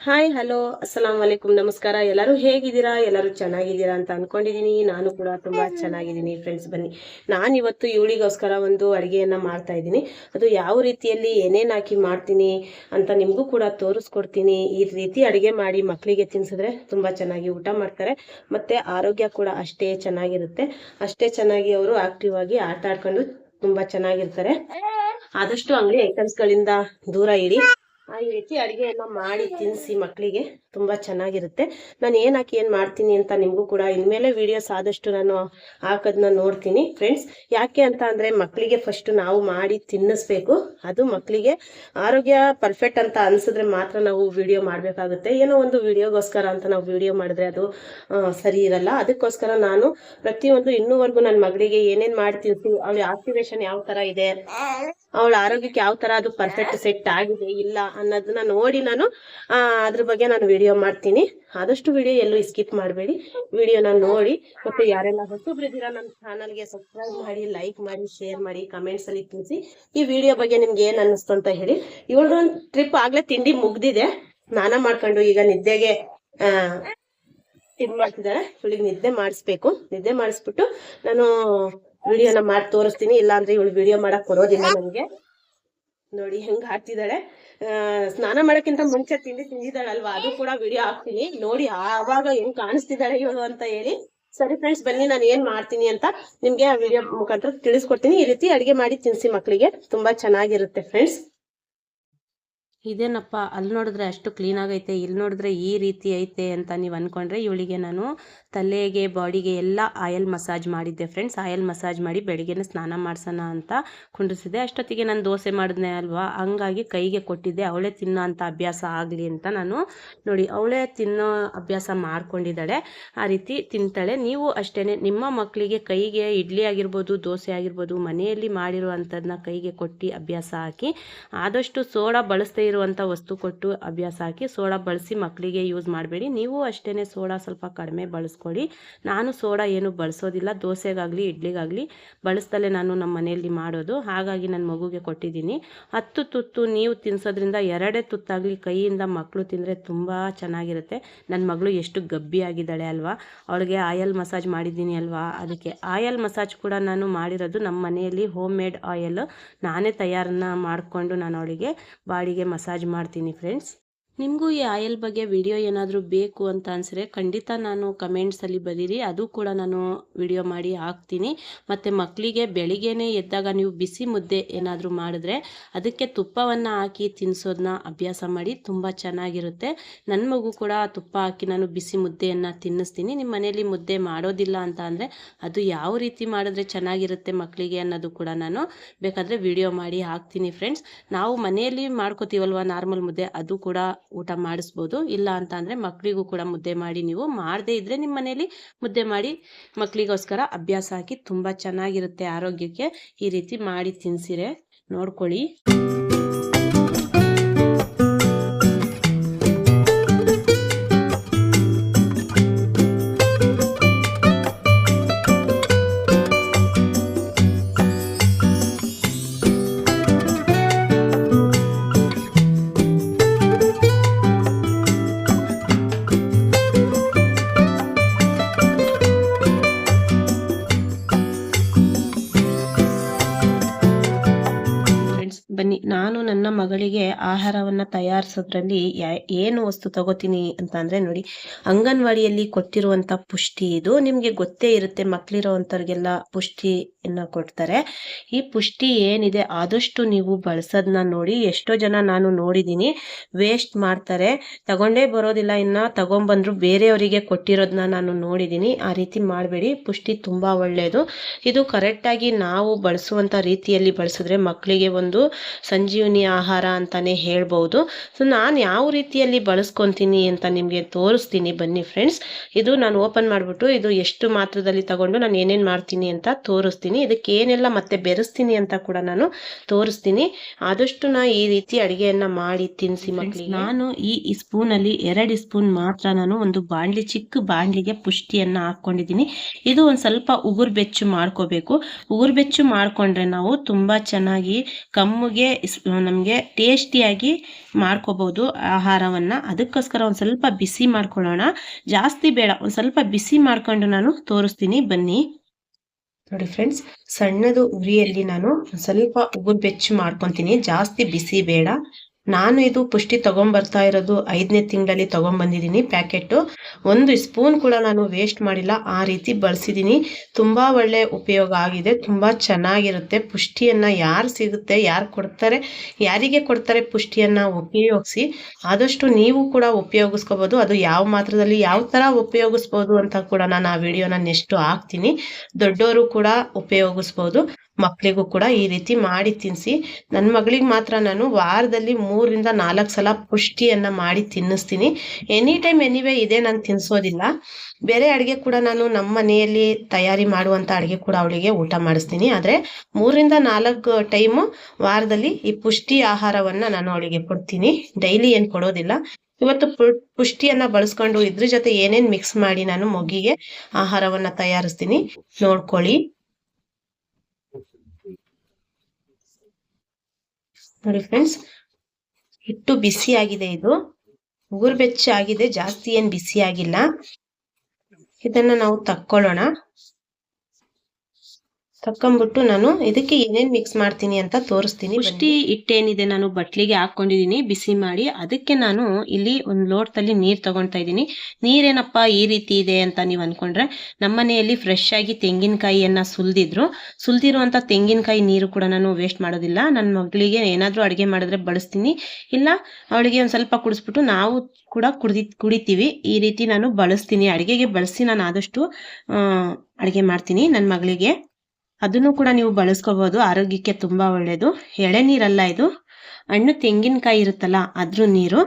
Hi hello ಅಸ್ಸಲಾಂ ವಲೈಕುಮ್ ನಮಸ್ಕಾರ ಎಲ್ಲರೂ ಹೇಗಿದ್ದೀರಾ ಎಲ್ಲರೂ ಚೆನ್ನಾಗಿದ್ದೀರಾ ಅಂತ ಅನ್ಕೊಂಡಿದೀನಿ ನಾನು ಕೂಡ ತುಂಬಾ ಚೆನ್ನಾಗಿದ್ದೀನಿ ಫ್ರೆಂಡ್ಸ್ ಬನ್ನಿ ನಾನು ಇವತ್ತು ಇವಳಿಗೋಸ್ಕರ ಒಂದು ಅಡುಗೆಯನ್ನು ಮಾಡ್ತಾ ಇದ್ದೀನಿ ಅದು ಯಾವ ರೀತಿಯಲ್ಲಿ ಏನೇನು ಹಾಕಿ ಮಾಡ್ತೀನಿ ಅಂತ ನಿಮಗೂ ಕೂಡ ತೋರಿಸ್ಕೊಡ್ತೀನಿ ಈ ರೀತಿ ಅಡುಗೆ ಮಾಡಿ ಮಕ್ಕಳಿಗೆ ತಿನ್ಸಿದ್ರೆ ತುಂಬಾ ಚೆನ್ನಾಗಿ ಊಟ ಮಾಡ್ತಾರೆ ಮತ್ತೆ ಆರೋಗ್ಯ ಕೂಡ ಅಷ್ಟೇ ಚೆನ್ನಾಗಿರುತ್ತೆ ಅಷ್ಟೇ ಚೆನ್ನಾಗಿ ಅವರು ಆಕ್ಟಿವ್ ಆಗಿ ಆಟ ಆಡ್ಕೊಂಡು ತುಂಬಾ ಚೆನ್ನಾಗಿರ್ತಾರೆ ಆದಷ್ಟು ಅಂಗಡಿ ಐಟಮ್ಸ್ಗಳಿಂದ ದೂರ ಇಡಿ ಈ ರೀತಿ ಅಡುಗೆಯನ್ನು ಮಾಡಿ ತಿನ್ನಿಸಿ ಮಕ್ಕಳಿಗೆ ತುಂಬಾ ಚೆನ್ನಾಗಿರುತ್ತೆ. ನಾನು ಏನ್ ಹಾಕಿ ಏನ್ ಮಾಡ್ತೀನಿ ಅಂತ ನಿಮಗೂ ಕೂಡ ಇನ್ಮೇಲೆ ವಿಡಿಯೋಸ್ ಆದಷ್ಟು ನಾನು ಹಾಕೋದನ್ನ ನೋಡ್ತೀನಿ. ಫ್ರೆಂಡ್ಸ್ ಯಾಕೆ ಅಂತ ಅಂದ್ರೆ ಮಕ್ಕಳಿಗೆ ಫಸ್ಟ್ ನಾವು ಮಾಡಿ ತಿನ್ನಿಸ್ಬೇಕು. ಅದು ಮಕ್ಕಳಿಗೆ ಆರೋಗ್ಯ ಪರ್ಫೆಕ್ಟ್ ಅಂತ ಅನ್ಸಿದ್ರೆ ಮಾತ್ರ ನಾವು ವಿಡಿಯೋ ಮಾಡಬೇಕಾಗುತ್ತೆ. ಏನೋ ಒಂದು ವಿಡಿಯೋಗೋಸ್ಕರ ಅಂತ ನಾವು ವಿಡಿಯೋ ಮಾಡಿದ್ರೆ ಅದು ಸರಿ ಇರಲ್ಲ. ಅದಕ್ಕೋಸ್ಕರ ನಾನು ಪ್ರತಿಯೊಂದು ಇನ್ನೂವರೆಗೂ ನನ್ನ ಮಗಳಿಗೆ ಏನೇನ್ ಮಾಡಿ ತಿನ್ಸಿ, ಅವಳ ಆಕ್ಟಿವೇಶನ್ ಯಾವ ತರ ಇದೆ? ಅವಳ ಆರೋಗ್ಯಕ್ಕೆ ಯಾವ ತರ ಅದು ಪರ್ಫೆಕ್ಟ್ ಸೆಟ್ ಆಗಿದೆ, ಇಲ್ಲ ಅನ್ನೋದನ್ನ ನೋಡಿ ನಾನು ಅದ್ರ ಬಗ್ಗೆ ನಾನು ವಿಡಿಯೋ ಮಾಡ್ತೀನಿ. ಆದಷ್ಟು ವಿಡಿಯೋ ಎಲ್ಲೂ ಸ್ಕಿಪ್ ಮಾಡಬೇಡಿ. ವಿಡಿಯೋನ ನೋಡಿ. ಮತ್ತೆ ಯಾರೆಲ್ಲ ಹೊಸಬ್ರಿದ್ದೀರಾ, ನನ್ನ ಚಾನಲ್ಗೆ ಸಬ್ಸ್ಕ್ರೈಬ್ ಮಾಡಿ ಲೈಕ್ ಮಾಡಿ ಶೇರ್ ಮಾಡಿ ಕಮೆಂಟ್ಸ್ ಅಲ್ಲಿ ತಿಳಿಸಿ. ಈ ವಿಡಿಯೋ ಬಗ್ಗೆ ನಿಮ್ಗೆ ಏನ್ ಅನ್ನಿಸ್ತು ಅಂತ ಹೇಳಿ. ಇವಳದೊಂದು ಟ್ರಿಪ್ ಆಗ್ಲೇ ತಿಂಡಿ ಮುಗ್ದಿದೆ. ಸ್ನಾನ ಮಾಡ್ಕೊಂಡು ಈಗ ನಿದ್ದೆಗೆ, ಆ, ಇದ್ ಮಾಡ್ತಿದ್ದಾರೆ. ಇವಳಿಗೆ ನಿದ್ದೆ ಮಾಡಿಸ್ಬೇಕು. ನಿದ್ದೆ ಮಾಡಿಸ್ಬಿಟ್ಟು ನಾನು ವಿಡಿಯೋನ ಮಾಡಿ ತೋರಿಸ್ತೀನಿ, ಇಲ್ಲಾಂದ್ರೆ ಇವಳು ವಿಡಿಯೋ ಮಾಡಕ್ ಕೊಡೋದಿಲ್ಲ ನನಗೆ ನೋಡಿ ಹೆಂಗ್ ಹಾಕ್ತಿದ್ದಾಳೆ. ಸ್ನಾನ ಮಾಡಕ್ಕಿಂತ ಮುಂಚೆ ತಿಂಡಿ ತಿಂದಿದ್ದಾಳಲ್ವಾ? ಅದು ಕೂಡ ವಿಡಿಯೋ ಹಾಕ್ತೀನಿ. ನೋಡಿ ಆವಾಗ ಹೆಂಗ್ ಕಾಣಿಸ್ತಿದ್ದಾಳೆ ಇವಳು ಅಂತ ಹೇಳಿ. ಸರಿ ಫ್ರೆಂಡ್ಸ್ ಬನ್ನಿ ನಾನು ಏನ್ ಮಾಡ್ತೀನಿ ಅಂತ ನಿಮ್ಗೆ ವಿಡಿಯೋ ಮುಖಾಂತರ ತಿಳಿಸ್ಕೊಡ್ತೀನಿ. ಈ ರೀತಿ ಅಡಿಗೆ ಮಾಡಿ ತಿನ್ಸಿ ಮಕ್ಕಳಿಗೆ ತುಂಬಾ ಚೆನ್ನಾಗಿರುತ್ತೆ ಫ್ರೆಂಡ್ಸ್ ಇದೇನಪ್ಪ, ಅಲ್ಲಿ ನೋಡಿದ್ರೆ ಅಷ್ಟು ಕ್ಲೀನ್ ಆಗೈತೆ, ಇಲ್ಲಿ ನೋಡಿದ್ರೆ ಈ ರೀತಿ ಐತೆ ಅಂತ ನೀವು ಅನ್ಕೊಂಡ್ರೆ ಇವಳಿಗೆ ನಾನು ತಲೆಗೆ, ಬಾಡಿಗೆ ಎಲ್ಲ ಆಯಲ್ ಮಸಾಜ್ ಮಾಡಿದ್ದೆ ಫ್ರೆಂಡ್ಸ್ ಆಯಲ್ ಮಸಾಜ್ ಮಾಡಿ ಬೆಳಿಗ್ಗೆ ಸ್ನಾನ ಮಾಡ್ಸೋಣ ಅಂತ ಕುಂಡ್ರಿಸಿದೆ ಅಷ್ಟೊತ್ತಿಗೆ ನಾನು ದೋಸೆ ಮಾಡಿದ್ನೆ ಅಲ್ವಾ, ಹಂಗಾಗಿ ಕೈಗೆ ಕೊಟ್ಟಿದ್ದೆ. ಅವಳೇ ತಿನ್ನೋ ಅಂತ ಅಭ್ಯಾಸ ಆಗಲಿ ಅಂತ ನಾನು ನೋಡಿ ಅವಳೇ ತಿನ್ನೋ ಅಭ್ಯಾಸ ಮಾಡ್ಕೊಂಡಿದ್ದಾಳೆ. ಆ ರೀತಿ ತಿಂತಾಳೆ. ನೀವು ಅಷ್ಟೇ ನಿಮ್ಮ ಮಕ್ಕಳಿಗೆ ಕೈಗೆ ಇಡ್ಲಿ ಆಗಿರ್ಬೋದು, ದೋಸೆ ಆಗಿರ್ಬೋದು, ಮನೆಯಲ್ಲಿ ಮಾಡಿರುವಂಥದ್ದನ್ನ ಕೈಗೆ ಕೊಟ್ಟು ಅಭ್ಯಾಸ ಹಾಕಿ ಆದಷ್ಟು ಸೋಡಾ ಬಳಸದೇ ಇರುವಂಥ ವಸ್ತು ಕೊಟ್ಟು ಅಭ್ಯಾಸ ಹಾಕಿ ಸೋಡಾ ಬಳಸಿ ಮಕ್ಕಳಿಗೆ ಯೂಸ್ ಮಾಡಬೇಡಿ. ನೀವು ಅಷ್ಟೇ ಸೋಡಾ ಸ್ವಲ್ಪ ಕಡಿಮೆ ಬಳಸ್ಕೊಳ್ಳಿ ನಾನು ಸೋಡಾ ಏನು ಬಳಸೋದಿಲ್ಲ. ದೋಸೆಗಾಗಲಿ, ಇಡ್ಲಿಗಾಗಲಿ ಬಳಸ್ದಲೇ ನಾನು ನಮ್ಮ ಮನೆಯಲ್ಲಿ ಮಾಡೋದು. ಹಾಗಾಗಿ ನನ್ನ ಮಗುಗೆ ಕೊಟ್ಟಿದ್ದೀನಿ. ಹತ್ತು ತುತ್ತು ನೀವು ತಿನ್ಸೋದ್ರಿಂದ ಎರಡೇ ತುತ್ತಾಗಲಿ ಕೈಯಿಂದ ಮಕ್ಕಳು ತಿಂದರೆ ತುಂಬ ಚೆನ್ನಾಗಿರುತ್ತೆ. ನನ್ನ ಮಗಳು ಎಷ್ಟು ಗಬ್ಬಿಯಾಗಿದ್ದಾಳೆ ಅಲ್ವಾ? ಅವಳಿಗೆ ಆಯಲ್ ಮಸಾಜ್ ಮಾಡಿದ್ದೀನಿ ಅಲ್ವಾ? ಅದಕ್ಕೆ ಆಯಲ್ ಮಸಾಜ್ ಕೂಡ ನಾನು ಮಾಡಿರೋದು ನಮ್ಮ ಮನೆಯಲ್ಲಿ ಹೋಮ್ ಮೇಡ್ ಆಯಲ್ ನಾನೇ ತಯಾರನ್ನ ಮಾಡಿಕೊಂಡು ನಾನು ಅವಳಿಗೆ ಬಾಡಿಗೆ ಮಸಾಜ್ ಮಾಡ್ತೀನಿ ಫ್ರೆಂಡ್ಸ್ ನಿಮಗೂ ಈ ಆಯಲ್ ಬಗ್ಗೆ ವಿಡಿಯೋ ಏನಾದರೂ ಬೇಕು ಅಂತ ಅನಿಸಿದ್ರೆ ಖಂಡಿತ ನಾನು ಕಮೆಂಟ್ಸಲ್ಲಿ ಬರೀರಿ. ಅದು ಕೂಡ ನಾನು ವಿಡಿಯೋ ಮಾಡಿ ಹಾಕ್ತೀನಿ. ಮತ್ತು ಮಕ್ಕಳಿಗೆ ಬೆಳಿಗ್ಗೆನೇ ಎದ್ದಾಗ ನೀವು ಬಿಸಿ ಮುದ್ದೆ ಏನಾದರೂ ಮಾಡಿದ್ರೆ ಅದಕ್ಕೆ ತುಪ್ಪವನ್ನು ಹಾಕಿ ತಿನ್ನಿಸೋದನ್ನ ಅಭ್ಯಾಸ ಮಾಡಿ ತುಂಬ ಚೆನ್ನಾಗಿರುತ್ತೆ. ನನ್ನ ಮಗು ಕೂಡ ತುಪ್ಪ ಹಾಕಿ ನಾನು ಬಿಸಿ ಮುದ್ದೆಯನ್ನು ತಿನ್ನಿಸ್ತೀನಿ. ನಿಮ್ಮ ಮನೆಯಲ್ಲಿ ಮುದ್ದೆ ಮಾಡೋದಿಲ್ಲ ಅಂತ ಅಂದರೆ ಅದು ಯಾವ ರೀತಿ ಮಾಡಿದ್ರೆ ಚೆನ್ನಾಗಿರುತ್ತೆ ಮಕ್ಕಳಿಗೆ ಅನ್ನೋದು ಕೂಡ ನಾನು ಬೇಕಾದರೆ ವಿಡಿಯೋ ಮಾಡಿ ಹಾಕ್ತೀನಿ ಫ್ರೆಂಡ್ಸ್ ನಾವು ಮನೆಯಲ್ಲಿ ಮಾಡ್ಕೋತೀವಲ್ವ ನಾರ್ಮಲ್ ಮುದ್ದೆ? ಅದು ಕೂಡ ಊಟ ಮಾಡಿಸ್ಬೋದು. ಇಲ್ಲ ಅಂತ ಅಂದರೆ ಮಕ್ಕಳಿಗೂ ಕೂಡ ಮುದ್ದೆ ಮಾಡಿ ನೀವು ಮಾಡದೇ ಇದ್ದರೆ ನಿಮ್ಮ ಮನೇಲಿ ಮುದ್ದೆ ಮಾಡಿ ಮಕ್ಕಳಿಗೋಸ್ಕರ ಅಭ್ಯಾಸ ಹಾಕಿ ತುಂಬ ಚೆನ್ನಾಗಿರುತ್ತೆ ಆರೋಗ್ಯಕ್ಕೆ ಈ ರೀತಿ ಮಾಡಿ ತಿನ್ಸಿರೆ. ನೋಡ್ಕೊಳ್ಳಿ. ಆಹಾರವನ್ನ ತಯಾರಿಸೋದ್ರಲ್ಲಿ ಏನು ವಸ್ತು ತಗೋತೀನಿ ಅಂತ ಅಂದ್ರೆ ನೋಡಿ, ಅಂಗನವಾಡಿಯಲ್ಲಿ ಕೊಟ್ಟಿರುವಂಥ ಪುಷ್ಟಿ ಇದು. ನಿಮಗೆ ಗೊತ್ತೇ ಇರುತ್ತೆ ಮಕ್ಕಳಿರೋವಂಥವ್ರಿಗೆಲ್ಲ ಪುಷ್ಟಿಯನ್ನು ಕೊಡ್ತಾರೆ. ಈ ಪುಷ್ಟಿ ಏನಿದೆ, ಆದಷ್ಟು ನೀವು ಬಳಸೋದನ್ನ ನೋಡಿ. ಎಷ್ಟೋ ಜನ ನಾನು ನೋಡಿದ್ದೀನಿ ವೇಸ್ಟ್ ಮಾಡ್ತಾರೆ. ತಗೊಂಡೇ ಬರೋದಿಲ್ಲ, ಇನ್ನು ತಗೊಂಬಂದ್ರು ಬೇರೆಯವರಿಗೆ ಕೊಟ್ಟಿರೋದನ್ನ ನಾನು ನೋಡಿದ್ದೀನಿ ಆ ರೀತಿ ಮಾಡಬೇಡಿ, ಪುಷ್ಟಿ ತುಂಬ ಒಳ್ಳೆಯದು ಇದು ಕರೆಕ್ಟಾಗಿ ನಾವು ಬಳಸುವಂಥ ರೀತಿಯಲ್ಲಿ ಬಳಸಿದ್ರೆ ಮಕ್ಕಳಿಗೆ ಒಂದು ಸಂಜೀವಿನಿ ಆಹಾರ ಅಂತಾನೆ ಹೇಳ್ಬೋದು. ಸೊ ನಾನು ಯಾವ ರೀತಿಯಲ್ಲಿ ಬಳಸ್ಕೊತೀನಿ ಅಂತ ನಿಮಗೆ ತೋರಿಸ್ತೀನಿ ಬನ್ನಿ ಫ್ರೆಂಡ್ಸ್ ಇದು ನಾನು ಓಪನ್ ಮಾಡಿಬಿಟ್ಟು ಇದು ಎಷ್ಟು ಮಾತ್ರದಲ್ಲಿ ತಗೊಂಡು ನಾನು ಏನೇನು ಮಾಡ್ತೀನಿ ಅಂತ ತೋರಿಸ್ತೀನಿ. ಇದಕ್ಕೆ ಏನೆಲ್ಲ ಮತ್ತೆ ಬೆರೆಸ್ತೀನಿ ಅಂತ ಕೂಡ ನಾನು ತೋರಿಸ್ತೀನಿ. ಆದಷ್ಟು ನಾ ಈ ರೀತಿ ಅಡುಗೆಯನ್ನ ಮಾಡಿ ತಿನ್ಸಿ ಮಕ್ಕಳಿಗೆ ನಾನು ಈ ಸ್ಪೂನ್ ಅಲ್ಲಿ ಎರಡು ಸ್ಪೂನ್ ಮಾತ್ರ ನಾನು ಒಂದು ಬಾಂಡ್ಲಿ ಚಿಕ್ಕ ಬಾಣಲಿಗೆ ಪುಷ್ಟಿಯನ್ನ ಹಾಕೊಂಡಿದ್ದೀನಿ ಇದು ಒಂದ್ ಸ್ವಲ್ಪ ಉಗುರು ಬೆಚ್ಚು ಮಾಡ್ಕೋಬೇಕು. ಉಗುರು ಬೆಚ್ಚು ಮಾಡ್ಕೊಂಡ್ರೆ ನಾವು ತುಂಬಾ ಚೆನ್ನಾಗಿ ಕಮ್ಮಿಗೆ ನಮಗೆ ಟೇಸ್ಟಿಯಾಗಿ ಮಾಡ್ಕೋಬೋದು ಆಹಾರವನ್ನು. ಅದಕ್ಕೋಸ್ಕರ ಒಂದು ಸ್ವಲ್ಪ ಬಿಸಿ ಮಾಡ್ಕೊಳ್ಳೋಣ. ಜಾಸ್ತಿ ಬೇಡ, ಒಂದು ಸ್ವಲ್ಪ ಬಿಸಿ ಮಾಡ್ಕೊಂಡು ನಾನು ತೋರಿಸ್ತೀನಿ. ಬನ್ನಿ. ನೋಡಿ ಫ್ರೆಂಡ್ಸ್, ಸಣ್ಣದು ಉರಿಯಲ್ಲಿ ನಾನು ಸ್ವಲ್ಪ ಉಗುರು ಬೆಚ್ಚು ಮಾಡ್ಕೊತೀನಿ. ಜಾಸ್ತಿ ಬಿಸಿ ಬೇಡ. ನಾನು ಇದು ಪುಷ್ಟಿ ತಗೊಂಬರ್ತಾ ಇರೋದು ಐದನೇ ತಿಂಗಳಲ್ಲಿ ತಗೊಂಬಂದಿದ್ದೀನಿ ಪ್ಯಾಕೆಟು ಒಂದು ಸ್ಪೂನ್ ಕೂಡ ನಾನು ವೇಸ್ಟ್ ಮಾಡಿಲ್ಲ, ಆ ರೀತಿ ಬಳಸಿದ್ದೀನಿ ತುಂಬ ಒಳ್ಳೆ ಉಪಯೋಗ ಆಗಿದೆ, ತುಂಬ ಚೆನ್ನಾಗಿರುತ್ತೆ. ಪುಷ್ಟಿಯನ್ನು ಯಾರು ಸಿಗುತ್ತೆ, ಯಾರು ಕೊಡ್ತಾರೆ, ಯಾರಿಗೆ ಕೊಡ್ತಾರೆ ಪುಷ್ಟಿಯನ್ನು ಉಪಯೋಗಿಸಿ, ಆದಷ್ಟು ನೀವು ಕೂಡ ಉಪಯೋಗಿಸ್ಕೋಬೋದು. ಅದು ಯಾವ ಮಾತ್ರದಲ್ಲಿ ಯಾವ ಥರ ಉಪಯೋಗಿಸ್ಬೋದು ಅಂತ ಕೂಡ ನಾನು ಆ ವಿಡಿಯೋನ ನೆಕ್ಸ್ಟ್ ಹಾಕ್ತೀನಿ. ದೊಡ್ಡವರು ಕೂಡ ಉಪಯೋಗಿಸ್ಬೋದು. ಮಕ್ಕಳಿಗೂ ಕೂಡ ಈ ರೀತಿ ಮಾಡಿ ತಿನ್ನಿಸಿ ನನ್ನ ಮಗಳಿಗೆ ಮಾತ್ರ ನಾನು ವಾರದಲ್ಲಿ ಮೂರಿಂದ ನಾಲ್ಕು ಸಲ ಪುಷ್ಟಿಯನ್ನು ಮಾಡಿ ತಿನ್ನಿಸ್ತೀನಿ. ಎನಿ ಟೈಮ್ ಎನಿವೇ ಇದೆ ನಾನು ತಿನ್ನಿಸೋದಿಲ್ಲ ಬೇರೆ ಅಡುಗೆ ಕೂಡ ನಾನು ನಮ್ಮ ಮನೆಯಲ್ಲಿ ತಯಾರಿ ಮಾಡುವಂಥ ಅಡುಗೆ ಕೂಡ ಅವಳಿಗೆ ಊಟ ಮಾಡಿಸ್ತೀನಿ. ಆದರೆ ಮೂರಿಂದ ನಾಲ್ಕು ಟೈಮು ವಾರದಲ್ಲಿ ಈ ಪುಷ್ಟಿ ಆಹಾರವನ್ನು ನಾನು ಅವಳಿಗೆ ಕೊಡ್ತೀನಿ. ಡೈಲಿ ಏನು ಕೊಡೋದಿಲ್ಲ. ಇವತ್ತು ಪುಷ್ಟಿಯನ್ನ ಬಳಸ್ಕೊಂಡು ಇದ್ರ ಜೊತೆ ಏನೇನ್ ಮಿಕ್ಸ್ ಮಾಡಿ ನಾನು ಮೊಗಿಗೆ ಆಹಾರವನ್ನ ತಯಾರಿಸ್ತೀನಿ. ನೋಡ್ಕೊಳ್ಳಿ. ನೋಡಿ ಫ್ರೆಂಡ್ಸ್ ಹಿಟ್ಟು ಬಿಸಿ ಆಗಿದೆ ಇದು. ಉಗುರು ಬೆಚ್ಚ ಆಗಿದೆ ಜಾಸ್ತಿ ಏನ್ ಬಿಸಿ ಆಗಿಲ್ಲ. ಇದನ್ನ ನಾವು ತಕ್ಕೊಳ್ಳೋಣ. ತಕ್ಕೊಂಬಿಟ್ಟು ನಾನು ಇದಕ್ಕೆ ಏನೇನು ಮಿಕ್ಸ್ ಮಾಡ್ತೀನಿ ಅಂತ ತೋರಿಸ್ತೀನಿ ಪುಷ್ಟಿ ಹಿಟ್ಟೇನಿದೆ ನಾನು ಬಟ್ಲಿಗೆ ಹಾಕೊಂಡಿದೀನಿ ಬಿಸಿ ಮಾಡಿ. ಅದಕ್ಕೆ ನಾನು ಇಲ್ಲಿ ಒಂದು ಲೋಟದಲ್ಲಿ ನೀರು ತಗೊಳ್ತಾ ಇದ್ದೀನಿ. ನೀರೇನಪ್ಪ ಈ ರೀತಿ ಇದೆ ಅಂತ ನೀವು ಅನ್ಕೊಂಡ್ರೆ ನಮ್ಮ ಮನೆಯಲ್ಲಿ ಫ್ರೆಶ್ ಆಗಿ ತೆಂಗಿನಕಾಯಿಯನ್ನ ಸುಲ್ದಿದ್ರು. ಸುಲ್ದಿರುವಂತ ತೆಂಗಿನಕಾಯಿ ನೀರು ಕೂಡ ನಾನು ವೇಸ್ಟ್ ಮಾಡೋದಿಲ್ಲ. ನನ್ನ ಮಗಳಿಗೆ ಏನಾದ್ರೂ ಅಡುಗೆ ಮಾಡಿದ್ರೆ ಬಳಸ್ತೀನಿ. ಇಲ್ಲ, ಅವಳಿಗೆ ಒಂದು ಸ್ವಲ್ಪ ಕುಡಿಸ್ಬಿಟ್ಟು ನಾವು ಕೂಡ ಕುಡಿದಿ, ಕುಡಿತೀವಿ. ಈ ರೀತಿ ನಾನು ಬಳಸ್ತೀನಿ. ಅಡುಗೆಗೆ ಬಳಸಿ ನಾನು ಆದಷ್ಟು ಅಡುಗೆ ಮಾಡ್ತೀನಿ ನನ್ನ ಮಗಳಿಗೆ. ಅದನ್ನು ಕೂಡ ನೀವು ಬಳಸ್ಕೋಬಹುದು ಆರೋಗ್ಯಕ್ಕೆ ತುಂಬಾ ಒಳ್ಳೆಯದು ಎಳೆನೀರಲ್ಲ ಇದು. ಹಣ್ಣು ತೆಂಗಿನಕಾಯಿ ಇರುತ್ತಲ್ಲ, ಅದ್ರ ನೀರು.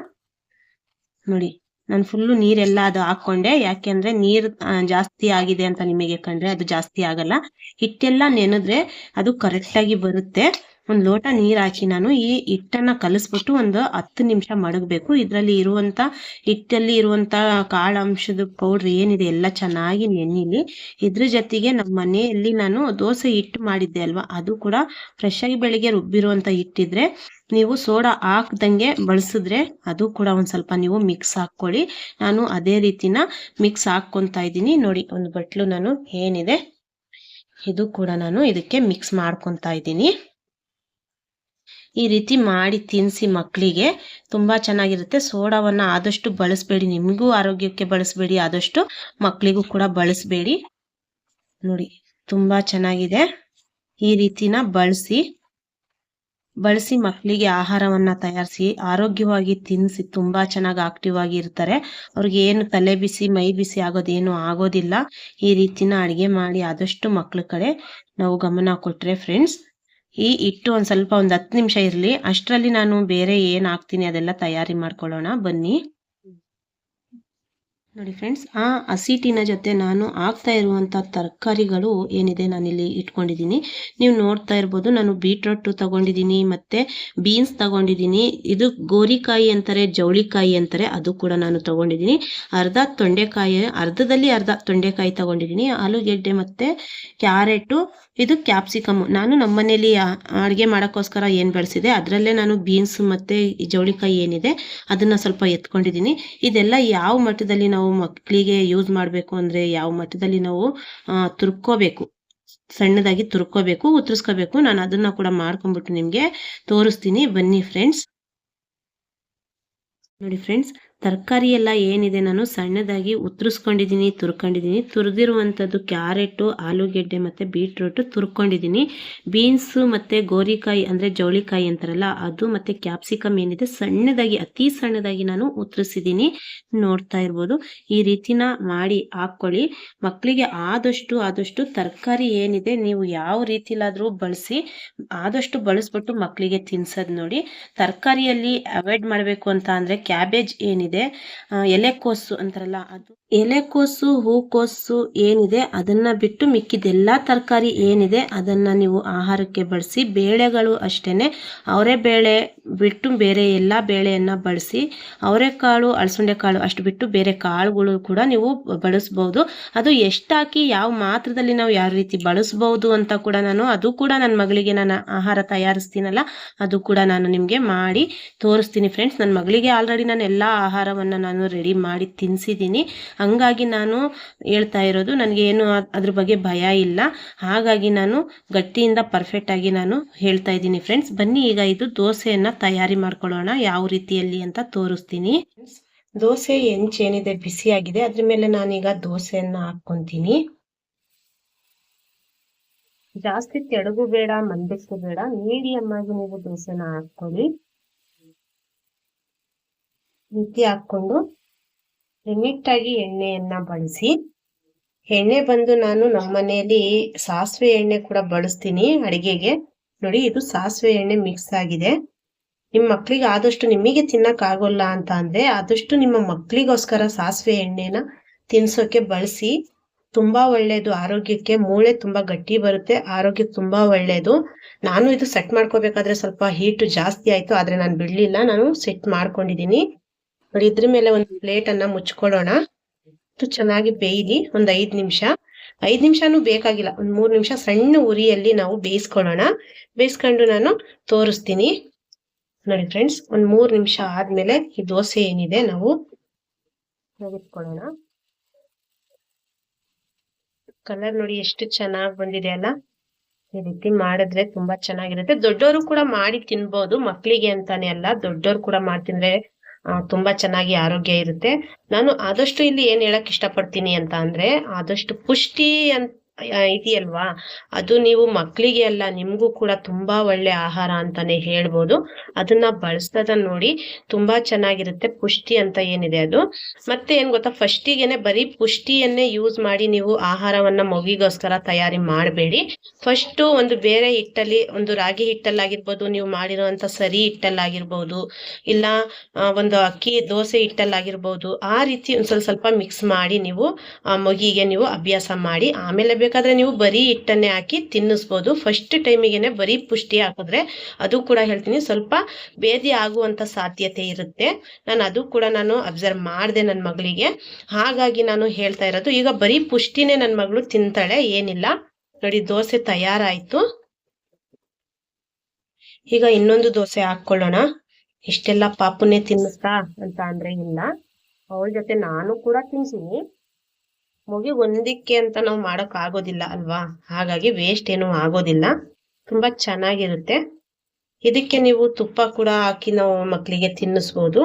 ನೋಡಿ, ನಾನು ಫುಲ್ಲು ನೀರೆಲ್ಲ ಅದು ಹಾಕೊಂಡೆ ಯಾಕೆಂದ್ರೆ ನೀರ್ ಜಾಸ್ತಿ ಆಗಿದೆ ಅಂತ ನಿಮಗೆ ಕಂಡ್ರೆ ಅದು ಜಾಸ್ತಿ ಆಗಲ್ಲ. ಹಿಟ್ಟೆಲ್ಲ ನೆನೆದ್ರೆ ಅದು ಕರೆಕ್ಟಾಗಿ ಬರುತ್ತೆ. ಒಂದು ಲೋಟ ನೀರು ಹಾಕಿ ನಾನು ಈ ಹಿಟ್ಟನ್ನ ಕಲಿಸ್ಬಿಟ್ಟು ಒಂದು ಹತ್ತು ನಿಮಿಷ ಮಡಗಬೇಕು. ಇದರಲ್ಲಿ ಇರುವಂತ ಹಿಟ್ಟಲ್ಲಿ ಇರುವಂತ ಕಾಳಂಶದ ಪೌಡ್ರ್ ಏನಿದೆ ಎಲ್ಲ ಚೆನ್ನಾಗಿ ನೆನಿಲಿ ಇದ್ರ ಜೊತೆಗೆ ನಮ್ಮ ಮನೆಯಲ್ಲಿ ನಾನು ದೋಸೆ ಹಿಟ್ಟು ಮಾಡಿದ್ದೆ ಅಲ್ವಾ? ಅದು ಕೂಡ ಫ್ರೆಶ್ ಆಗಿ ಬೆಳಿಗ್ಗೆ ರುಬ್ಬಿರುವಂಥ ಹಿಟ್ಟಿದ್ರೆ. ನೀವು ಸೋಡಾ ಹಾಕ್ದಂಗೆ ಬಳಸಿದ್ರೆ ಅದು ಕೂಡ ಒಂದ್ ಸ್ವಲ್ಪ ನೀವು ಮಿಕ್ಸ್ ಹಾಕೊಳ್ಳಿ ನಾನು ಅದೇ ರೀತಿನ ಮಿಕ್ಸ್ ಹಾಕ್ಕೊತಾ ಇದ್ದೀನಿ. ನೋಡಿ, ಒಂದು ಬಟ್ಲು ನಾನು ಏನಿದೆ? ಇದು ಕೂಡ ನಾನು ಇದಕ್ಕೆ ಮಿಕ್ಸ್ ಮಾಡ್ಕೊತಾ ಇದ್ದೀನಿ. ಈ ರೀತಿ ಮಾಡಿ ತಿನ್ನಿಸಿ ಮಕ್ಕಳಿಗೆ ತುಂಬಾ ಚೆನ್ನಾಗಿರುತ್ತೆ. ಸೋಡಾವನ್ನ ಆದಷ್ಟು ಬಳಸಬೇಡಿ. ನಿಮಗೂ ಆರೋಗ್ಯಕ್ಕೆ ಬಳಸಬೇಡಿ. ಆದಷ್ಟು ಮಕ್ಕಳಿಗೂ ಕೂಡ ಬಳಸಬೇಡಿ. ನೋಡಿ, ತುಂಬಾ ಚೆನ್ನಾಗಿದೆ. ಈ ರೀತಿನ ಬಳಸಿ ಬಳಸಿ ಮಕ್ಕಳಿಗೆ ಆಹಾರವನ್ನ ತಯಾರಿಸಿ, ಆರೋಗ್ಯವಾಗಿ ತಿನ್ನಿಸಿ ತುಂಬಾ ಚೆನ್ನಾಗಿ ಆಕ್ಟಿವ್ ಆಗಿ ಇರ್ತಾರೆ. ಅವ್ರಿಗೆ ಏನು ತಲೆ ಬಿಸಿ, ಮೈ ಬಿಸಿ ಆಗೋದೇನು ಆಗೋದಿಲ್ಲ. ಈ ರೀತಿನ ಅಡುಗೆ ಮಾಡಿ ಆದಷ್ಟು ಮಕ್ಕಳ ಕಡೆ ನಾವು ಗಮನ ಕೊಟ್ರೆ ಫ್ರೆಂಡ್ಸ್ ಈ ಇಟ್ಟು ಒಂದು ಸ್ವಲ್ಪ ಒಂದು ಹತ್ತು ನಿಮಿಷ ಇರಲಿ. ಅಷ್ಟರಲ್ಲಿ ನಾನು ಬೇರೆ ಏನು ಹಾಕ್ತೀನಿ ಅದೆಲ್ಲ ತಯಾರಿ ಮಾಡ್ಕೊಳ್ಳೋಣ. ಬನ್ನಿ. ನೋಡಿ ಫ್ರೆಂಡ್ಸ್ ಆ ಹಸಿಟಿನ ಜೊತೆ ನಾನು ಹಾಕ್ತಾ ಇರುವಂಥ ತರಕಾರಿಗಳು ಏನಿದೆ ನಾನಿಲ್ಲಿ ಇಟ್ಕೊಂಡಿದ್ದೀನಿ. ನೀವು ನೋಡ್ತಾ ಇರ್ಬೋದು, ನಾನು ಬೀಟ್ರೂಟ್ ತಗೊಂಡಿದ್ದೀನಿ, ಮತ್ತು ಬೀನ್ಸ್ ತಗೊಂಡಿದ್ದೀನಿ. ಇದು ಗೋರಿಕಾಯಿ ಅಂತಾರೆ, ಜವಳಿಕಾಯಿ ಅಂತಾರೆ, ಅದು ಕೂಡ ನಾನು ತಗೊಂಡಿದ್ದೀನಿ. ಅರ್ಧ ತೊಂಡೆಕಾಯಿ, ಅರ್ಧದಲ್ಲಿ ಅರ್ಧ ತೊಂಡೆಕಾಯಿ ತಗೊಂಡಿದ್ದೀನಿ. ಆಲೂಗೆಡ್ಡೆ ಮತ್ತು ಕ್ಯಾರೆಟು, ಇದು ಕ್ಯಾಪ್ಸಿಕಮ್ ನಾನು ನಮ್ಮ ಮನೇಲಿ ಅಡುಗೆ ಮಾಡೋಕ್ಕೋಸ್ಕರ ಏನು ಬೆಳೆಸಿದೆ, ಅದರಲ್ಲೇ ನಾನು ಬೀನ್ಸ್ ಮತ್ತು ಜವಳಿಕಾಯಿ ಏನಿದೆ, ಅದನ್ನು ಸ್ವಲ್ಪ ಎತ್ಕೊಂಡಿದ್ದೀನಿ. ಇದೆಲ್ಲ ಯಾವ ಮಟ್ಟದಲ್ಲಿ ಮಕ್ಕಳಿಗೆ ಯೂಸ್ ಮಾಡಬೇಕು ಅಂದ್ರೆ ಯಾವ ಮಟ್ಟದಲ್ಲಿ ನಾವು ತುರ್ಕೋಬೇಕು. ಸಣ್ಣದಾಗಿ ತುರ್ಕೋಬೇಕು, ಉತ್ತರಿಸ್ಕೋಬೇಕು. ನಾನು ಅದನ್ನ ಕೂಡ ಮಾಡ್ಕೊಂಡ್ಬಿಟ್ಟು ನಿಮ್ಗೆ ತೋರಿಸ್ತೀನಿ. ಬನ್ನಿ ಫ್ರೆಂಡ್ಸ್ ನೋಡಿ ಫ್ರೆಂಡ್ಸ್ ತರಕಾರಿ ಎಲ್ಲ ಏನಿದೆ ನಾನು ಸಣ್ಣದಾಗಿ ಉತ್ತರಿಸ್ಕೊಂಡಿದ್ದೀನಿ, ತುರ್ಕೊಂಡಿದ್ದೀನಿ. ತುರಿದಿರುವಂಥದ್ದು ಕ್ಯಾರೆಟು, ಆಲೂಗೆಡ್ಡೆ ಮತ್ತು ಬೀಟ್ರೂಟು ತುರ್ಕೊಂಡಿದ್ದೀನಿ. ಬೀನ್ಸು ಮತ್ತು ಗೋರಿಕಾಯಿ ಅಂದರೆ ಜವಳಿಕಾಯಿ ಅಂತಾರಲ್ಲ, ಅದು ಮತ್ತು ಕ್ಯಾಪ್ಸಿಕಮ್ ಏನಿದೆ ಸಣ್ಣದಾಗಿ, ಅತಿ ಸಣ್ಣದಾಗಿ ನಾನು ಉತ್ತರಿಸಿದ್ದೀನಿ. ನೋಡ್ತಾ ಇರ್ಬೋದು. ಈ ರೀತಿನ ಮಾಡಿ ಹಾಕ್ಕೊಳ್ಳಿ. ಮಕ್ಕಳಿಗೆ ಆದಷ್ಟು ಆದಷ್ಟು ತರಕಾರಿ ಏನಿದೆ ನೀವು ಯಾವ ರೀತಿಲಾದರೂ ಬಳಸಿ, ಆದಷ್ಟು ಬಳಸ್ಬಿಟ್ಟು ಮಕ್ಕಳಿಗೆ ತಿನ್ಸೋದು ನೋಡಿ. ತರಕಾರಿಯಲ್ಲಿ ಅವಾಯ್ಡ್ ಮಾಡಬೇಕು ಅಂತ ಅಂದರೆ ಕ್ಯಾಬೇಜ್ ಏನಿದೆ ಏನಿದೆ? ಎಲೆಕೋಸು ಅಂತಾರಲ್ಲ, ಅದು ಎಲೆಕೋಸು ಹೂಕೋಸು ಏನಿದೆ, ಅದನ್ನ ಬಿಟ್ಟು ಮಿಕ್ಕಿದೆಲ್ಲ ತರಕಾರಿ ಏನಿದೆ, ಅದನ್ನ ನೀವು ಆಹಾರಕ್ಕೆ ಬಳಸಿ, ಬೇಳೆಗಳು ಅಷ್ಟೇನೆ ಅವರೆಬೇಳೆ ಬಿಟ್ಟು ಬೇರೆ ಎಲ್ಲ ಬೇಳೆಯನ್ನ ಬಳಸಿ ಅವರೆಕಾಳು ಅಳಸಂಡೆ ಕಾಳು ಅಷ್ಟು ಬಿಟ್ಟು ಬೇರೆ ಕಾಳುಗಳು ಕೂಡ ನೀವು ಬಳಸ್ಬೋದು. ಅದು ಎಷ್ಟಾಕಿ, ಯಾವ ಮಾತ್ರದಲ್ಲಿ ನಾವು ಯಾವ ರೀತಿ ಬಳಸ್ಬೋದು ಅಂತ ಕೂಡ ನಾನು, ಅದು ಕೂಡ ನನ್ನ ಮಗಳಿಗೆ ನಾನು ಆಹಾರ ತಯಾರಿಸ್ತೀನಲ್ಲ, ಅದು ಕೂಡ ನಾನು ನಿಮಗೆ ಮಾಡಿ ತೋರಿಸ್ತೀನಿ ಫ್ರೆಂಡ್ಸ್ ನನ್ನ ಮಗಳಿಗೆ ಆಲ್ರೆಡಿ ನಾನು ಎಲ್ಲ ಆಹಾರವನ್ನು ನಾನು ರೆಡಿ ಮಾಡಿ ತಿನ್ನಿಸಿದ್ದೀನಿ ಹಂಗಾಗಿ ನಾನು ಹೇಳ್ತಾ ಇರೋದು ನನಗೆ ಏನು ಅದ್- ಅದ್ರ ಬಗ್ಗೆ ಭಯ ಇಲ್ಲ. ಹಾಗಾಗಿ ನಾನು ಗಟ್ಟಿಯಿಂದ ಪರ್ಫೆಕ್ಟಾಗಿ ನಾನು ಹೇಳ್ತಾ ಇದ್ದೀನಿ ಫ್ರೆಂಡ್ಸ್ ಬನ್ನಿ ಈಗ ಇದು ದೋಸೆಯನ್ನು ತಯಾರಿ ಮಾಡ್ಕೊಳ್ಳೋಣ. ಯಾವ ರೀತಿಯಲ್ಲಿ ಅಂತ ತೋರಿಸ್ತೀನಿ. ದೋಸೆ ಹೆಂಚೇನಿದೆ ಬಿಸಿಯಾಗಿದೆ ಅದ್ರ ಮೇಲೆ ನಾನೀಗ ದೋಸೆಯನ್ನ ಹಾಕ್ಕೊತೀನಿ. ಜಾಸ್ತಿ ತೆಡಗು ಬೇಡ ಮಂದಕ್ಕೂ ಬೇಡ. ಮೀಡಿಯಮ್ ಆಗಿ ನೀವು ದೋಸೆನ ಹಾಕೊಳ್ಳಿ ರೀತಿ ಹಾಕೊಂಡು ಲಿಮಿಟ್ಟಾಗಿ ಎಣ್ಣೆಯನ್ನ ಬಳಸಿ. ಎಣ್ಣೆ ಬಂದು ನಾನು ನಮ್ಮ ಮನೆಯಲ್ಲಿ ಸಾಸಿವೆ ಎಣ್ಣೆ ಕೂಡ ಬಳಸ್ತೀನಿ ಅಡಿಗೆಗೆ. ನೋಡಿ, ಇದು ಸಾಸಿವೆ ಎಣ್ಣೆ ಮಿಕ್ಸ್ ಆಗಿದೆ. ನಿಮ್ಮ ಮಕ್ಕಳಿಗೆ ಆದಷ್ಟು ನಿಮಗೆ ತಿನ್ನಕ್ಕಾಗೋಲ್ಲ ಅಂತ ಅಂದ್ರೆ ಆದಷ್ಟು ನಿಮ್ಮ ಮಕ್ಕಳಿಗೋಸ್ಕರ ಸಾಸಿವೆ ಎಣ್ಣೆನ ತಿನ್ಸೋಕೆ ಬಳಸಿ. ತುಂಬಾ ಒಳ್ಳೇದು, ಆರೋಗ್ಯಕ್ಕೆ ಮೂಳೆ ತುಂಬಾ ಗಟ್ಟಿ ಬರುತ್ತೆ ಆರೋಗ್ಯಕ್ಕೆ ತುಂಬಾ ಒಳ್ಳೇದು. ನಾನು ಇದು ಸೆಟ್ ಮಾಡ್ಕೋಬೇಕಾದ್ರೆ ಸ್ವಲ್ಪ ಹೀಟು ಜಾಸ್ತಿ ಆಯ್ತು, ಆದ್ರೆ ನಾನು ಬಿಡ್ಲಿಲ್ಲ. ನಾನು ಸೆಟ್ ಮಾಡ್ಕೊಂಡಿದೀನಿ ನೋಡಿ, ಇದ್ರ ಮೇಲೆ ಒಂದು ಪ್ಲೇಟ್ ಅನ್ನ ಮುಚ್ಕೊಳ್ಳೋಣ ಚೆನ್ನಾಗಿ ಬೇಯ್ಲಿ ಒಂದ್ ಐದ್ ನಿಮಿಷ. ಐದ್ ನಿಮಿಷನೂ ಬೇಕಾಗಿಲ್ಲ, ಒಂದ್ ಮೂರ್ ನಿಮಿಷ ಸಣ್ಣ ಉರಿಯಲ್ಲಿ ನಾವು ಬೇಯಿಸ್ಕೊಳ್ಳೋಣ. ಬೇಯಿಸ್ಕೊಂಡು ನಾನು ತೋರಿಸ್ತೀನಿ. ನೋಡಿ ಫ್ರೆಂಡ್ಸ್ ಒಂದ್ ಮೂರ್ ನಿಮಿಷ ಆದ್ಮೇಲೆ ಈ ದೋಸೆ ಏನಿದೆ ನಾವು ತೆಗೆದುಕೊಳ್ಳೋಣ. ಕಲರ್ ನೋಡಿ ಎಷ್ಟು ಚೆನ್ನಾಗಿ ಬಂದಿದೆ ಅಲ್ಲ? ಈ ರೀತಿ ಮಾಡಿದ್ರೆ ತುಂಬಾ ಚೆನ್ನಾಗಿರುತ್ತೆ. ದೊಡ್ಡವರು ಕೂಡ ಮಾಡಿ ತಿನ್ಬೋದು ಮಕ್ಕಳಿಗೆ ಅಂತಾನೆ ಅಲ್ಲ ದೊಡ್ಡವರು ಕೂಡ ಮಾಡಿ ತಿಂದ್ರೆ ತುಂಬಾ ಚೆನ್ನಾಗಿ ಆರೋಗ್ಯ ಇರುತ್ತೆ. ನಾನು ಆದಷ್ಟು ಇಲ್ಲಿ ಏನ್ ಹೇಳಕ್ ಇಷ್ಟಪಡ್ತೀನಿ ಅಂತ ಅಂದ್ರೆ, ಆದಷ್ಟು ಪುಷ್ಟಿ ಅಂತ ಇದೆಯಲ್ವಾ? ಅದು ನೀವು ಮಕ್ಕಳಿಗೆ ಅಲ್ಲ, ನಿಮ್ಗೂ ಕೂಡ ತುಂಬಾ ಒಳ್ಳೆ ಆಹಾರ ಅಂತಾನೆ ಹೇಳ್ಬೋದು. ಅದನ್ನ ಬಳಸ್ತದ ನೋಡಿ ತುಂಬಾ ಚೆನ್ನಾಗಿರುತ್ತೆ. ಪುಷ್ಟಿ ಅಂತ ಏನಿದೆ ಅದು. ಮತ್ತೆ ಏನ್ ಗೊತ್ತಾ? ಫಸ್ಟಿಗೆನೆ ಬರೀ ಪುಷ್ಟಿಯನ್ನೇ ಯೂಸ್ ಮಾಡಿ ನೀವು ಆಹಾರವನ್ನ ಮಗಿಗೋಸ್ಕರ ತಯಾರಿ ಮಾಡಬೇಡಿ. ಫಸ್ಟ್ ಒಂದು ಬೇರೆ ಹಿಟ್ಟಲ್ಲಿ, ಒಂದು ರಾಗಿ ಹಿಟ್ಟಲ್ಲಾಗಿರ್ಬೋದು, ನೀವು ಮಾಡಿರುವಂತ ಸರಿ ಹಿಟ್ಟಲ್ಲಾಗಿರ್ಬೋದು, ಇಲ್ಲ ಒಂದು ಅಕ್ಕಿ ದೋಸೆ ಹಿಟ್ಟಲ್ಲಾಗಿರ್ಬೋದು, ಆ ರೀತಿ ಒಂದ್ ಸ್ವಲ್ಪ ಸ್ವಲ್ಪ ಮಿಕ್ಸ್ ಮಾಡಿ ನೀವು ಮಗಿಗೆ ನೀವು ಅಭ್ಯಾಸ ಮಾಡಿ, ಆಮೇಲೆ ಬೇಕಾದ್ರೆ ನೀವು ಬರೀ ಹಿಟ್ಟನ್ನೇ ಹಾಕಿ ತಿನ್ನಿಸ್ಬೋದು. ಫಸ್ಟ್ ಟೈಮಿಗೆನೆ ಬರೀ ಪುಷ್ಟಿ ಹಾಕಿದ್ರೆ ಅದು ಕೂಡ ಹೇಳ್ತೀನಿ ಸ್ವಲ್ಪ ಬೇದಿ ಆಗುವಂತ ಸಾಧ್ಯತೆ ಇರುತ್ತೆ. ನಾನು ಅದು ಕೂಡ ನಾನು ಅಬ್ಸರ್ವ್ ಮಾಡಿದೆ ನನ್ನ ಮಗಳಿಗೆ. ಹಾಗಾಗಿ ನಾನು ಹೇಳ್ತಾ ಇರೋದು, ಈಗ ಬರೀ ಪುಷ್ಟಿನೇ ನನ್ನ ಮಗಳು ತಿಂತಾಳೆ, ಏನಿಲ್ಲ. ನೋಡಿ, ದೋಸೆ ತಯಾರಾಯ್ತು. ಈಗ ಇನ್ನೊಂದು ದೋಸೆ ಹಾಕೊಳ್ಳೋಣ ಇಷ್ಟೆಲ್ಲ ಪಾಪುನೇ ತಿನ್ನಿಸ್ತಾ ಅಂತ ಅಂದ್ರೆ ಇಲ್ಲ. ಅವಳ ಜೊತೆ ನಾನು ಕೂಡ ತಿನ್ಸಿನಿ ಮಗಿ ಒಂದಿಕ್ಕೆ ಅಂತ ನಾವು ಮಾಡೋಕ್ ಆಗೋದಿಲ್ಲ ಅಲ್ವಾ? ಹಾಗಾಗಿ ವೇಸ್ಟ್ ಏನು ಆಗೋದಿಲ್ಲ. ತುಂಬಾ ಚೆನ್ನಾಗಿರುತ್ತೆ. ಇದಕ್ಕೆ ನೀವು ತುಪ್ಪ ಕೂಡ ಹಾಕಿ ನಾವು ಮಕ್ಕಳಿಗೆ ತಿನ್ನಿಸ್ಬೋದು.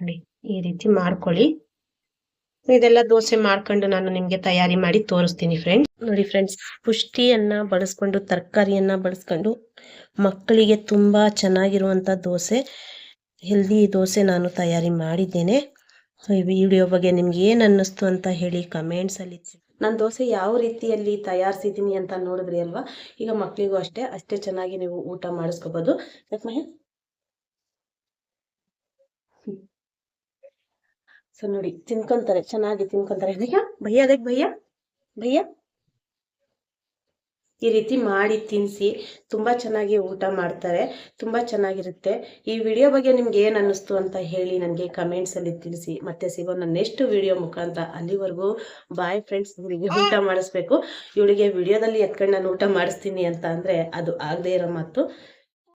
ನೋಡಿ, ಈ ರೀತಿ ಮಾಡ್ಕೊಳ್ಳಿ. ಇದೆಲ್ಲ ದೋಸೆ ಮಾಡ್ಕೊಂಡು ನಾನು ನಿಮ್ಗೆ ತಯಾರಿ ಮಾಡಿ ತೋರಿಸ್ತೀನಿ ಫ್ರೆಂಡ್ಸ್ ನೋಡಿ ಫ್ರೆಂಡ್ಸ್ ಪುಷ್ಟಿಯನ್ನ ಬಳಸ್ಕೊಂಡು, ತರಕಾರಿಯನ್ನ ಬಳಸ್ಕೊಂಡು ಮಕ್ಕಳಿಗೆ ತುಂಬಾ ಚೆನ್ನಾಗಿರುವಂತ ದೋಸೆ ಹೆಲ್ದಿ ದೋಸೆ ನಾನು ತಯಾರಿ ಮಾಡಿದ್ದೇನೆ. ಈ ವಿಡಿಯೋ ಬಗ್ಗೆ ನಿಮ್ಗೆ ಏನ್ ಅನ್ನಿಸ್ತು ಅಂತ ಹೇಳಿ ಕಮೆಂಟ್ಸ್ ಅಲ್ಲಿ ನಾನು ದೋಸೆ ಯಾವ ರೀತಿಯಲ್ಲಿ ತಯಾರಿಸಿದ್ದೀನಿ ಅಂತ ನೋಡಿದ್ರಿ ಅಲ್ವಾ? ಈಗ ಮಕ್ಕಳಿಗೂ ಅಷ್ಟೇ ಅಷ್ಟೇ ಚೆನ್ನಾಗಿ ನೀವು ಊಟ ಮಾಡಿಸ್ಕೋಬೋದು? ಸೊ ನೋಡಿ, ತಿನ್ಕೊಂತಾರೆ, ಚೆನ್ನಾಗಿ ತಿನ್ಕೊಂತಾರೆ. ಭಯ್ಯ? ಭಯ್ಯ ಅದಕ್ಕೆ ಭಯ್ಯ? ಭಯ್ಯ? ಈ ರೀತಿ ಮಾಡಿ ತಿನ್ನಿಸಿ ತುಂಬ ಚೆನ್ನಾಗಿ ಊಟ ಮಾಡ್ತಾರೆ, ತುಂಬ ಚೆನ್ನಾಗಿರುತ್ತೆ. ಈ ವಿಡಿಯೋ ಬಗ್ಗೆ ನಿಮ್ಗೆ ಏನು ಅನ್ನಿಸ್ತು ಅಂತ ಹೇಳಿ ನನಗೆ ಕಮೆಂಟ್ಸಲ್ಲಿ ತಿಳಿಸಿ. ಮತ್ತೆ ನನ್ನ ನೆಕ್ಸ್ಟ್ ವಿಡಿಯೋ ಮುಖಾಂತರ ಅಲ್ಲಿವರೆಗೂ ಬಾಯ್ ಫ್ರೆಂಡ್ಸ್ ಇವರಿಗೆ ಊಟ ಮಾಡಿಸ್ಬೇಕು. ಇವಳಿಗೆ ವಿಡಿಯೋದಲ್ಲಿ ಎತ್ಕೊಂಡು ನಾನು ಊಟ ಮಾಡಿಸ್ತೀನಿ ಅಂತ ಅಂದರೆ ಅದು ಆಗದೇ ಇರೋ ಮಾತು.